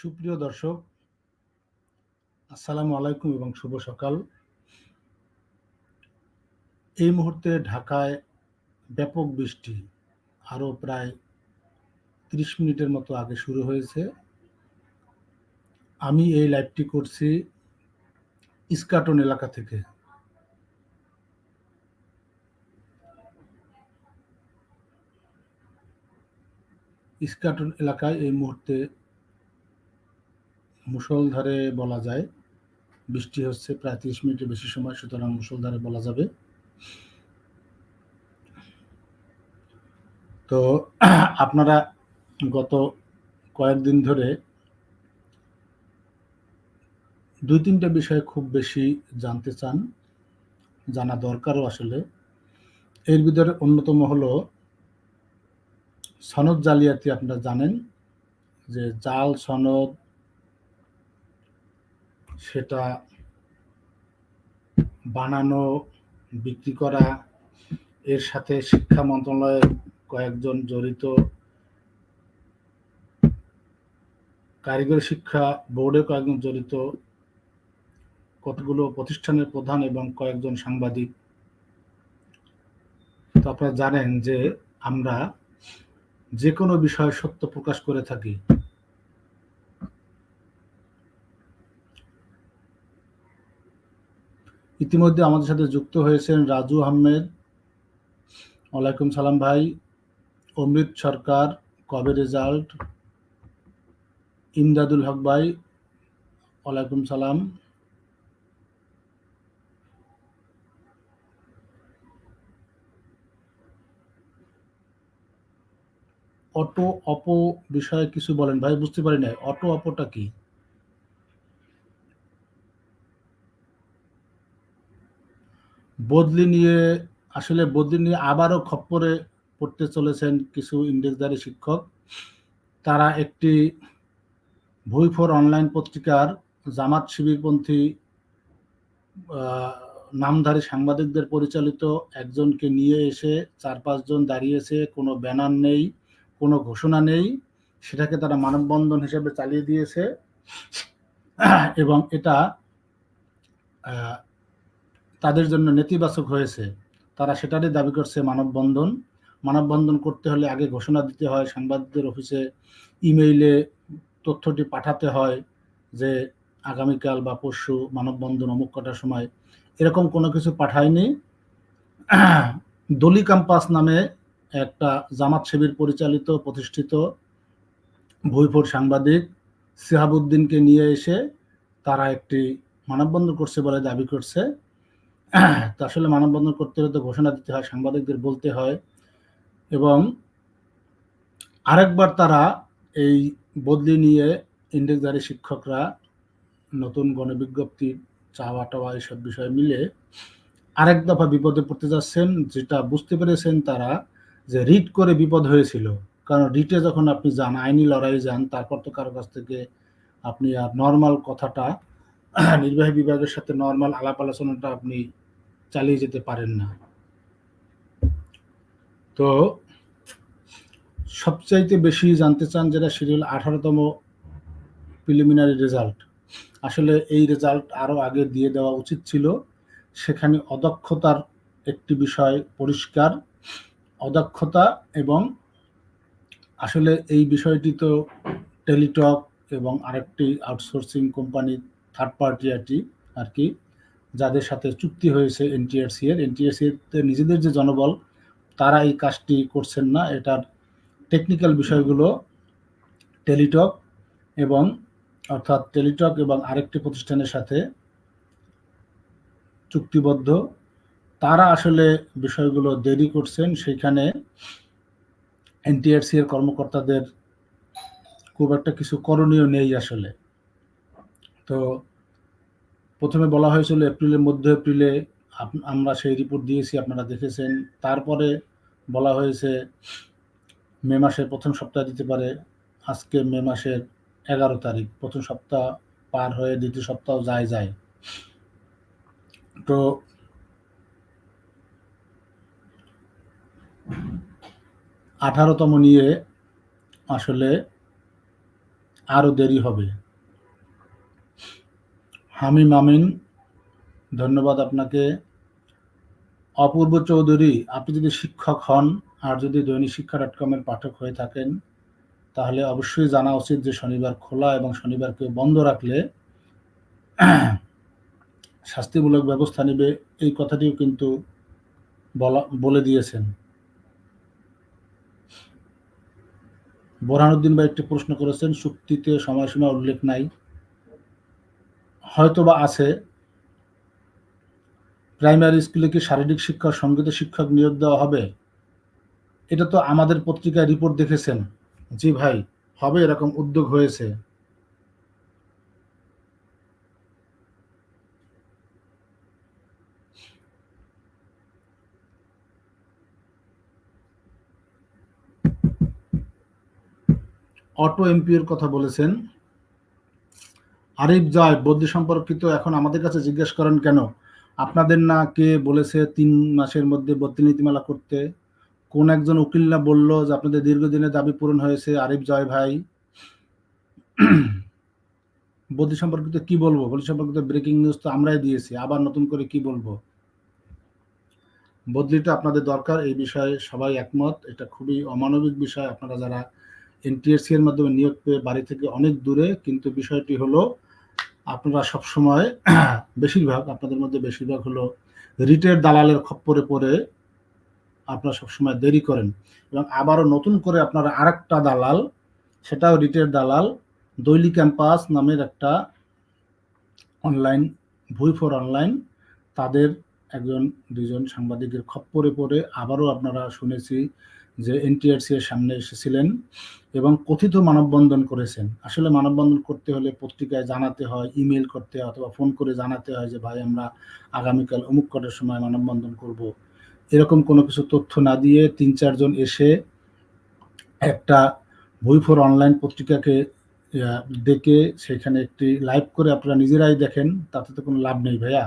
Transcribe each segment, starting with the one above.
সুপ্রিয় দর্শক, আসসালামু আলাইকুম এবং শুভ সকাল। এই মুহূর্তে ঢাকায় ব্যাপক বৃষ্টি, আরও প্রায় ত্রিশ মিনিটের মতো আগে শুরু হয়েছে। আমি এই লাইভটি করছি ইস্কাটন এলাকা থেকে। ইস্কাটন এলাকায় এই মুহূর্তে মুষলধারে বলা যায়, বৃষ্টি হচ্ছে প্রায় ত্রিশ মিনিটের বেশি সময়, সুতরাং মুষলধারে বলা যাবে। তো আপনারা গত কয়েকদিন ধরে দুই তিনটা বিষয়ে খুব বেশি জানতে চান, জানা দরকারও আসলে। এর ভিতরে অন্যতম হলো, সনদ জালিয়াতি আপনারা জানেন যে জাল, সনদ সেটা বানানো, বিক্রি করা, এর সাথে শিক্ষা মন্ত্রণালয়ের কয়েকজন জড়িত কারিগরি শিক্ষা বোর্ডে কয়েকজন জড়িত, কতগুলো প্রতিষ্ঠানের প্রধান এবং কয়েকজন সাংবাদিক। তো আপনারা জানেন যে আমরা যে কোনো বিষয়ে সত্য প্রকাশ করে থাকি। ইতিমধ্যে আমাদের সাথে যুক্ত হয়েছেন রাজু আহমেদ, ওয়ালাইকুম সালাম ভাই, অমৃত সরকার, কবে রেজাল্ট ইমদাদুল হক ভাই, ওয়ালাইকুম সালাম। অটো, অপো বিষয়ে কিছু বলেন ভাই, বুঝতে পারি না অটো, অপোটা কি? বদলি নিয়ে, আসলে বদলি নিয়ে আবারও খপ্পরে পড়তে চলেছেন কিছু ইন্ডেক্সদারি শিক্ষক। তারা একটি ভুই অনলাইন পত্রিকার জামাত শিবিরপন্থী নামধারী সাংবাদিকদের পরিচালিত একজনকে নিয়ে এসে চার পাঁচজন দাঁড়িয়েছে, কোনো ব্যানার নেই, কোনো ঘোষণা নেই। সেটাকে তারা মানববন্ধন হিসেবে চালিয়ে দিয়েছে। এবং এটা তাদের জন্য নেতিবাচক হয়েছে। তারা সেটারই দাবি করছে মানববন্ধন। মানববন্ধন করতে হলে আগে ঘোষণা দিতে হয়, সাংবাদিকদের অফিসে ইমেইলে তথ্যটি পাঠাতে হয় যে আগামীকাল বা পরশু মানববন্ধন অমুক কটার সময়। এরকম কোনো কিছু পাঠায়নি। দলি ক্যাম্পাস নামে একটা জামাত শিবির পরিচালিত, প্রতিষ্ঠিত ভুইফোর সাংবাদিক সিহাবুদ্দিনকে নিয়ে এসে তারা একটি মানববন্ধন করছে বলে দাবি করছে। তা আসলে মানববন্ধন করতে হলে তো ঘোষণা দিতে হয়, সাংবাদিকদের বলতে হয় এবং আরেকবার তারা এই বদলি নিয়ে ইন্ডেক্সধারী শিক্ষকরা নতুন গণবিজ্ঞপ্তি, চাওয়া টাওয়া এইসব বিষয় মিলে আরেক দফা বিপদে পড়তে যাচ্ছেন, যেটা বুঝতে পেরেছেন তারা যে রিট করে বিপদ হয়েছিল। কারণ রিটে যখন আপনি যান, আইনি লড়াই যান, তারপর তো কারও কাছ থেকে আপনি আর নর্মাল কথাটা, নির্বাহী বিভাগের সাথে নর্মাল আলাপ আলোচনাটা আপনি চালিয়ে যেতে পারেন না। তো সবচাইতে বেশি জানতে চান যেটা সিরিয়াল আঠারোতম প্রিলিমিনারি রেজাল্ট আসলে এই রেজাল্ট আরও আগে দিয়ে দেওয়া উচিত ছিল। সেখানে অদক্ষতার একটি বিষয় পরিষ্কার, অদক্ষতা এবং আসলে এই বিষয়টি তো টেলিটক এবং আরেকটি আউটসোর্সিং কোম্পানি থার্ড পার্টি আর কি। যাদের সাথে চুক্তি হয়েছে এনটিআরসি এর এনটিআরসি এর নিজেদের যে জনবল, তারা এই কাজটি করছেন না। এটার টেকনিক্যাল বিষয়গুলো টেলিটক এবং অর্থাৎ টেলিটক এবং আরেকটি প্রতিষ্ঠানের সাথে চুক্তিবদ্ধ। তারা আসলে বিষয়গুলো দেরি করছেন। সেখানে এনটিআরসি এর কর্মকর্তাদের খুব একটা কিছু করণীয় নেই আসলে। তো প্রথমে বলা হয়েছিল এপ্রিলের মধ্যে এপ্রিলে আমরা সেই রিপোর্ট দিয়েছি, আপনারা দেখেছেন। তারপরে বলা হয়েছে মে মাসের প্রথম সপ্তাহ দিতে পারে। আজকে মে মাসের এগারো তারিখ, প্রথম সপ্তাহ পার হয়ে দ্বিতীয় সপ্তাহ যায় যায়। তো আঠারোতম নিয়ে আসলে আরও দেরি হবে। হামিম আমিন, ধন্যবাদ আপনাকে। অপূর্ব চৌধুরী, আপনি যদি শিক্ষক হন আর যদি দৈনিক শিক্ষা ডট কমের পাঠক হয়ে থাকেন, তাহলে অবশ্যই জানা উচিত যে শনিবার খোলা এবং শনিবারকে বন্ধ রাখলে শাস্তিমূলক ব্যবস্থা নেবে, এই কথাটিও কিন্তু বলা, বলে দিয়েছেন। বোরহানুদ্দিন ভাই একটি প্রশ্ন করেছেন, চুক্তিতে সময়সীমা উল্লেখ নাই। হয়তো বা আছে। প্রাইমারি স্কুলে কি শারীরিক শিক্ষা, সংগীত শিক্ষক নিয়োগ দেওয়া হবে? এটা তো আমাদের পত্রিকায় রিপোর্ট দেখেছেন। জি ভাই, হবে এরকম উদ্যোগ হয়েছে। অটো এমপিওর কথা বলেছেন। আরিফ জয় বদলি সম্পর্কিত এখন আমাদের কাছে জিজ্ঞেস করেন কেন? আপনাদের না কে বলেছে তিন মাসের মধ্যে বদলি নীতিমালা করতে? কোন একজন উকিল না বলল যে আপনাদের দীর্ঘদিনের দাবি পূরণ হয়েছে? আরিফ জয় ভাই। বদলি সম্পর্কিত কি বলব? বদলি সম্পর্কিত ব্রেকিং নিউজ তো আমরাই দিয়েছি। আবার নতুন করে কি বলব? বদলিটা আপনাদের দরকার, এই বিষয়ে সবাই একমত। এটা খুবই অমানবিক বিষয়। আপনারা যারা এনটিএসসি এর মাধ্যমে নিয়োগ পেয়ে বাড়ি থেকে অনেক দূরে, কিন্তু বিষয়টি হলো আপনারা সব সময় বেশিরভাগ, আপনাদের মধ্যে বেশিরভাগ হলো রিটের দালালের খপ্পরে পড়ে আপনারা সবসময় দেরি করেন। এবং আবারও নতুন করে আপনারা আরেকটা দালাল, সেটাও রিটের দালাল, দৈলি ক্যাম্পাস নামের একটা অনলাইন, ভুই ফর অনলাইন, তাদের একজন দুজন সাংবাদিকের খপ্পরে পড়ে। আবারও আপনারা শুনেছি যে এনটিআরসি এর সামনে এসেছিলেন। এবং কথিত মানববন্ধন করেছেন। আসলে মানববন্ধন করতে হলে পত্রিকায় জানাতে হয় ইমেল করতে হয় অথবা ফোন করে জানাতে হয় যে, ভাই, আমরা আগামীকাল অমুক কটার সময় মানববন্ধন করব। এরকম কোনো কিছু তথ্য না দিয়ে তিন চারজন এসে একটা বই ফোর অনলাইন পত্রিকাকে ডেকে সেখানে একটি লাইভ করে আপনারা নিজেরাই দেখেন, তাতে তো কোনো লাভ নেই ভাইয়া।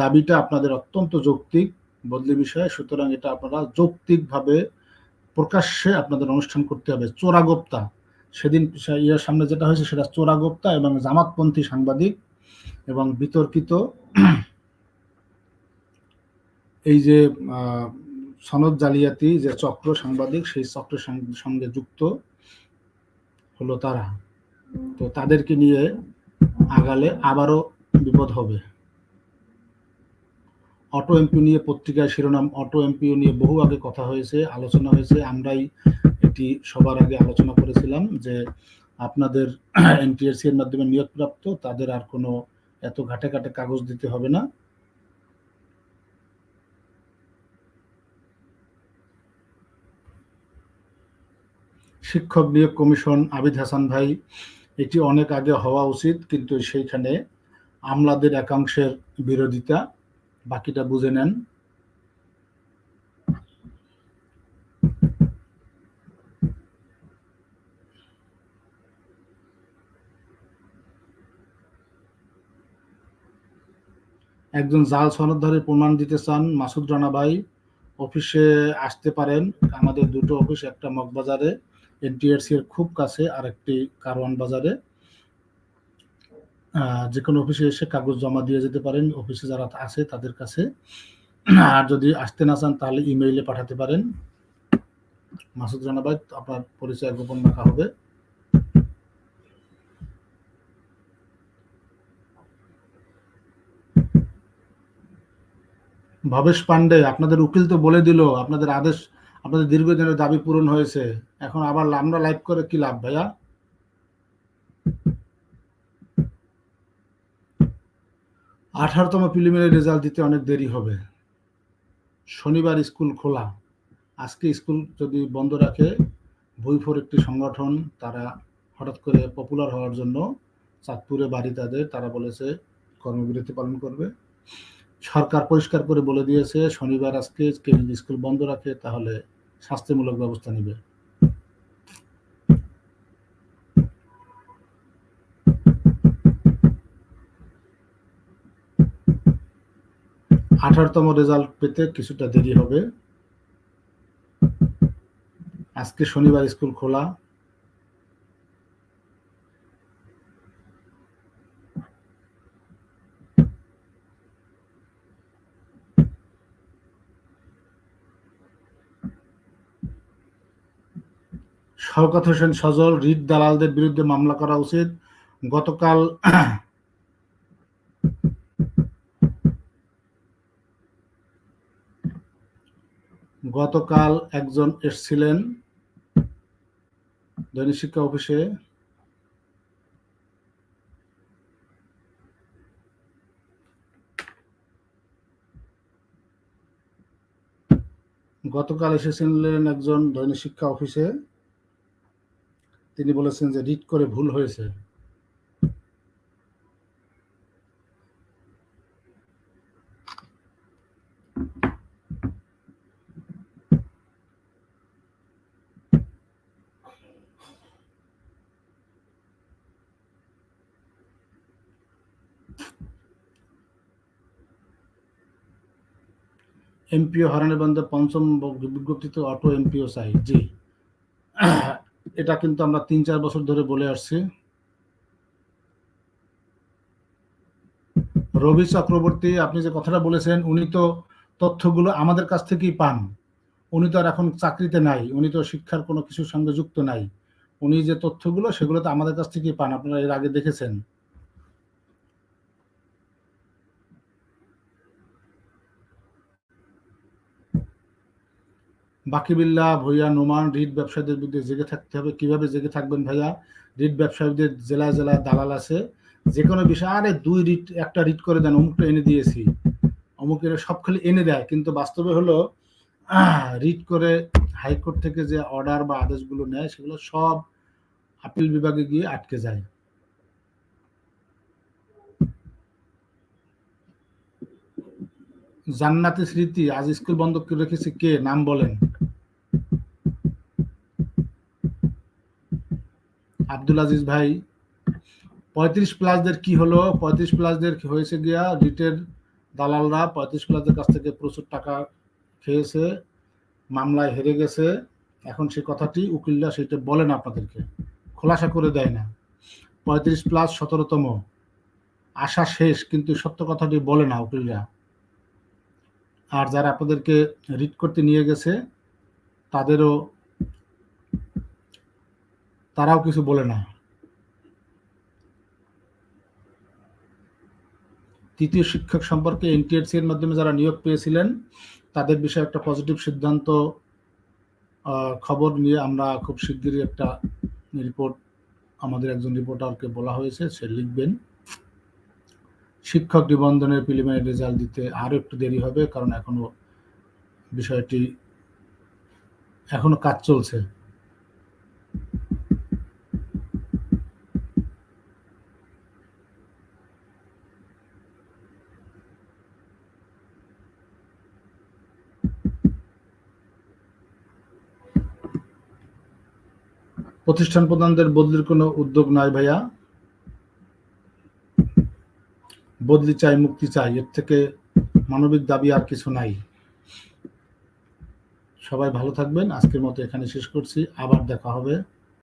দাবিটা আপনাদের অত্যন্ত যৌক্তিক বদলি বিষয়ে, সুতরাং এটা আপনারা যৌক্তিকভাবে প্রকাশ্যে আপনাদের অনুষ্ঠান করতে হবে। চোরাগোপ্তা। সেদিন ইয়ার সামনে যেটা হয়েছে সেটা চোরাগোপ্তা এবং জামাতপন্থী সাংবাদিক এবং বিতর্কিত এই যে সনদ জালিয়াতি যে চক্র সাংবাদিক, সেই চক্রের সঙ্গে যুক্ত হলো তারা। তো তাদেরকে নিয়ে আগালে আবারও বিপদ হবে। অটো এমপি নিয়ে পত্রিকায় শিরোনাম, অটো এমপিও নিয়ে বহু আগে কথা হয়েছে, আলোচনা হয়েছে। আমরাই এটি সবার আগে আলোচনা করেছিলাম যে আপনাদের এনটিএসসি এর মাধ্যমে নিয়োগপ্রাপ্ত, তাদের আর কোনো এত ঘাটে ঘাটে কাগজ দিতে হবে না। শিক্ষক নিয়োগ কমিশন আবিদ হাসান ভাই, এটি অনেক আগে হওয়া উচিত, কিন্তু সেইখানে আমলাদের একাংশের বিরোধিতা। বাকিটা বুঝে নেন। একজন জাল সনদধারী প্রমাণ দিতে চান, মাসুদ রানা ভাই। অফিসে আসতে পারেন। আমাদের দুটো অফিস, একটা মগবাজারে এনটিআরসি এর খুব কাছে আর একটি কারওয়ান বাজারে। যে কোনো অফিসে এসে কাগজ জমা দিয়ে যেতে পারেন। অফিসে যারা আছে তাদের কাছে। আর যদি আসতে না চান তাহলে ইমেইলে পাঠাতে পারেন। মাসুদ রানা ভাই, আপনার পরিচয় গোপন রাখা হবে। ভবেশ পান্ডে আপনাদের উকিল তো বলে দিল, আপনাদের আদেশ, আপনাদের দীর্ঘদিনের দাবি পূরণ হয়েছে। এখন আবার আমরা লাইভ করে কি লাভ ভাইয়া? আঠারোতম প্রিলিমিনারি রেজাল্ট দিতে অনেক দেরি হবে। শনিবার স্কুল খোলা। আজকে স্কুল যদি বন্ধ রাখে, ভুইফোর একটি সংগঠন, তারা হঠাৎ করে পপুলার হওয়ার জন্য চাঁদপুরে বাড়ি তাদের, তারা বলেছে কর্মবিরতি পালন করবে। সরকার পরিষ্কার করে বলে দিয়েছে, শনিবার আজকে যদি স্কুল বন্ধ রাখে, তাহলে শাস্তিমূলক ব্যবস্থা নেবে। আঠারোতম রেজাল্ট পেতে কিছুটা দেরি হবে। আজকে শনিবার স্কুল খোলা। শওকত হোসেন সজল, রিট দালালদের বিরুদ্ধে মামলা করা উচিত। গতকাল গতকাল একজন এসছিলেন দৈনিক শিক্ষা অফিসে। গতকাল এসেছিলেন একজন দৈনিক শিক্ষা অফিসে। তিনি বলেছেন যে রিট করে ভুল হয়েছে। এমপিও হরানের বন্ধে পঞ্চম বিজ্ঞপ্তিতে অটো এমপিও চাই, জি। এটা কিন্তু আমরা তিন চার বছর ধরে বলে আসছি। রবি চক্রবর্তী, আপনি যে কথাটা বলেছেন, উনি তো তথ্যগুলো আমাদের কাছ থেকেই পান। উনি তো আর এখন চাকরিতে নাই, উনি তো শিক্ষার কোনো কিছুর সঙ্গে যুক্ত নাই। উনি যে তথ্যগুলো, সেগুলো তো আমাদের কাছ থেকেই পান, আপনারা এর আগে দেখেছেন। বাকিবিল্লা, ভইয়া, নোমান, রিট ব্যবসায়ীদের বিরুদ্ধে জেগে থাকতে হবে। কীভাবে জেগে থাকবেন ভাইয়া? রিট ব্যবসায়ীদের জেলা জেলা দালাল আছে। যে কোনো বিষয়, আরে দুই রিট, একটা রিট করে দেন, অমুকটা এনে দিয়েছি। অমুকের সব খালি এনে দেয়, কিন্তু বাস্তবে হলো রিট করে হাইকোর্ট থেকে যে অর্ডার বা আদেশগুলো নেয়, সেগুলো সব আপিল বিভাগে গিয়ে আটকে যায়। জান্নাতি স্মৃতি আজ স্কুল বন্ধ করে রেখেছে কে? নাম বলেন। আব্দুল আজিজ ভাই, পঁয়ত্রিশ প্লাসদের কি হলো? পঁয়ত্রিশ প্লাসদের হয়েছে গিয়া রিটের দালালরা পঁয়ত্রিশ প্লাসদের কাছ থেকে প্রচুর টাকা খেয়েছে, মামলায় হেরে গেছে। এখন সে কথাটি উকিলরা সেটা বলে না আপনাদেরকে। খোলাসা করে দেয় না। পঁয়ত্রিশ প্লাস সতেরোতম। আশা শেষ, কিন্তু সত্য কথাটি বলে না উকিলরা। আর যারা আপনাদেরকে রিড করতে নিয়ে গেছে, তাদেরও তারাও কিছু বলে না। তৃতীয় শিক্ষক সম্পর্কে এনটিএসসি এর মাধ্যমে যারা নিয়োগ পেয়েছিলেন, তাদের বিষয়ে একটা পজিটিভ সিদ্ধান্ত খবর নিয়ে আমরা খুব শিগগিরই একটা রিপোর্ট আমাদের একজন রিপোর্টারকে বলা হয়েছে, সে লিখবেন। শিক্ষক নিবন্ধনের প্রিলিমিনারি রেজাল্ট দিতে আরও একটু দেরি হবে, কারণ এখনও বিষয়টি এখনও কাজ চলছে। প্রতিষ্ঠান প্রধানদের বদলির কোনো উদ্যোগ নাই ভাইয়া? বদলি চাই, মুক্তি চাই, এর থেকে মানবিক দাবি আর কিছু নাই। সবাই ভালো থাকবেন। আজকের মতো এখানে শেষ করছি। আবার দেখা হবে।